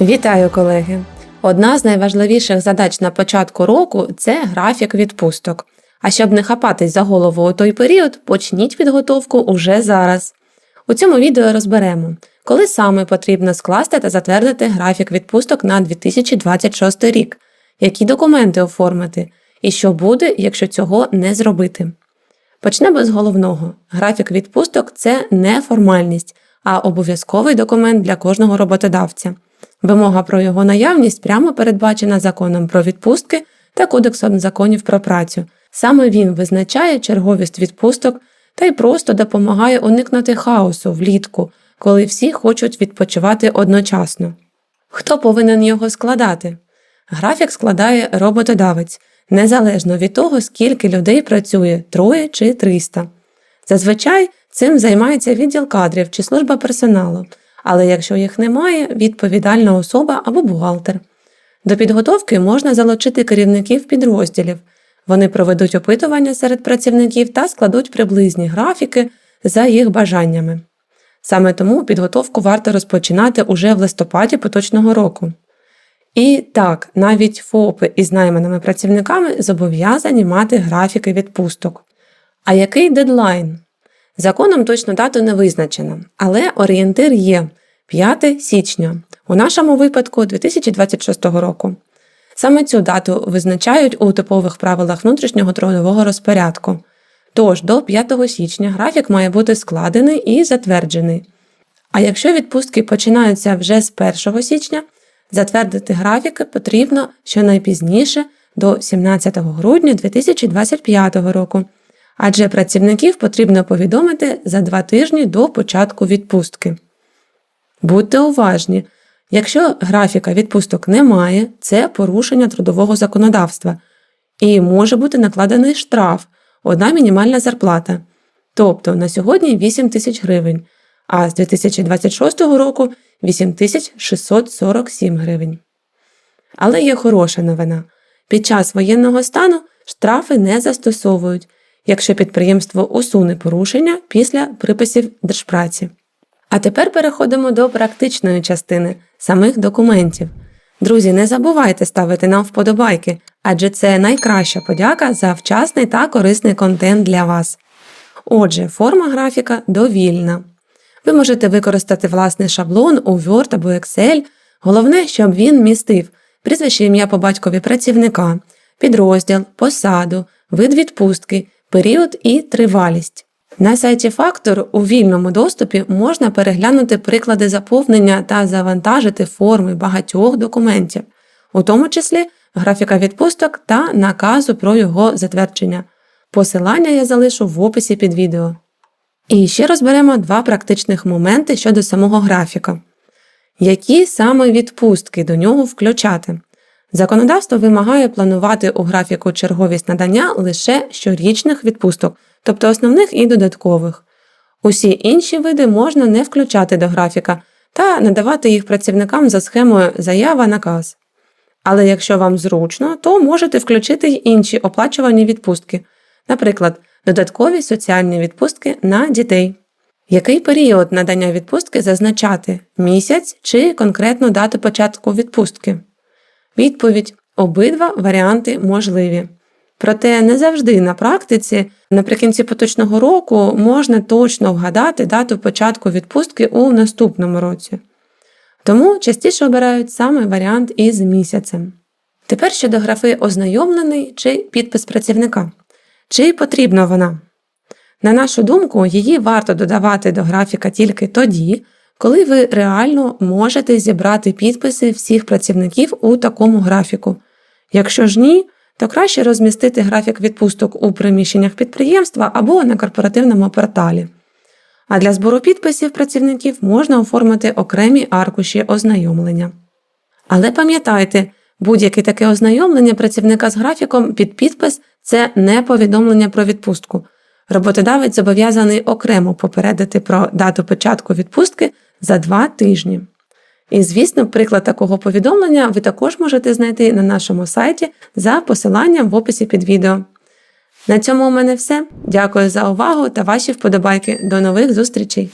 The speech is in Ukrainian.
Вітаю, колеги! Одна з найважливіших задач на початку року це графік відпусток. А щоб не хапатись за голову у той період, почніть підготовку уже зараз. У цьому відео розберемо, коли саме потрібно скласти та затвердити графік відпусток на 2026 рік, які документи оформити, і що буде, якщо цього не зробити. Почнемо з головного: графік відпусток це не формальність, а обов'язковий документ для кожного роботодавця. Вимога про його наявність прямо передбачена законом про відпустки та Кодексом законів про працю. Саме він визначає черговість відпусток та й просто допомагає уникнути хаосу влітку, коли всі хочуть відпочивати одночасно. Хто повинен його складати? Графік складає роботодавець, незалежно від того, скільки людей працює троє чи 300. Зазвичай цим займається відділ кадрів чи служба персоналу, але якщо їх немає, відповідальна особа або бухгалтер. До підготовки можна залучити керівників підрозділів. Вони проведуть опитування серед працівників та складуть приблизні графіки за їх бажаннями. Саме тому підготовку варто розпочинати уже в листопаді поточного року. І так, навіть ФОПи із найманими працівниками зобов'язані мати графіки відпусток. А який дедлайн? Законом точну дату не визначено, але орієнтир є 5 січня, у нашому випадку 2026 року. Саме цю дату визначають у типових правилах внутрішнього трудового розпорядку. Тож до 5 січня графік має бути складений і затверджений. А якщо відпустки починаються вже з 1 січня, затвердити графіки потрібно щонайпізніше до 17 грудня 2025 року, адже працівників потрібно повідомити за два тижні до початку відпустки. Будьте уважні, якщо графіка відпусток немає, це порушення трудового законодавства і може бути накладений штраф, одна мінімальна зарплата. Тобто на сьогодні 8 тисяч гривень, а з 2026 року 8647 гривень. Але є хороша новина. Під час воєнного стану штрафи не застосовують, якщо підприємство усуне порушення після приписів держпраці. А тепер переходимо до практичної частини самих документів. Друзі, не забувайте ставити нам вподобайки, адже це найкраща подяка за вчасний та корисний контент для вас. Отже, форма графіка довільна. Ви можете використати власний шаблон у Word або Excel. Головне, щоб він містив прізвище ім'я по батькові працівника, підрозділ, посаду, вид відпустки, період і тривалість. На сайті Фактор у вільному доступі можна переглянути приклади заповнення та завантажити форми багатьох документів, у тому числі графіка відпусток та наказу про його затвердження. Посилання я залишу в описі під відео. І ще розберемо два практичних моменти щодо самого графіка. Які саме відпустки до нього включати? Законодавство вимагає планувати у графіку черговість надання лише щорічних відпусток, тобто основних і додаткових. Усі інші види можна не включати до графіка та надавати їх працівникам за схемою заява наказ. Але якщо вам зручно, то можете включити й інші оплачувані відпустки, наприклад, додаткові соціальні відпустки на дітей. Який період надання відпустки зазначати місяць чи конкретну дату початку відпустки? Відповідь обидва варіанти можливі. Проте не завжди на практиці наприкінці поточного року можна точно вгадати дату початку відпустки у наступному році. Тому частіше обирають саме варіант із місяцем. Тепер щодо графи ознайомлений чи підпис працівника. Чи потрібна вона? На нашу думку, її варто додавати до графіка тільки тоді, коли ви реально можете зібрати підписи всіх працівників у такому графіку. Якщо ж ні, то краще розмістити графік відпусток у приміщеннях підприємства або на корпоративному порталі. А для збору підписів працівників можна оформити окремі аркуші ознайомлення. Але пам'ятайте, будь-яке таке ознайомлення працівника з графіком під підпис це не повідомлення про відпустку. Роботодавець зобов'язаний окремо попередити про дату початку відпустки за два тижні. І, звісно, приклад такого повідомлення ви також можете знайти на нашому сайті за посиланням в описі під відео. На цьому у мене все. Дякую за увагу та ваші вподобайки. До нових зустрічей!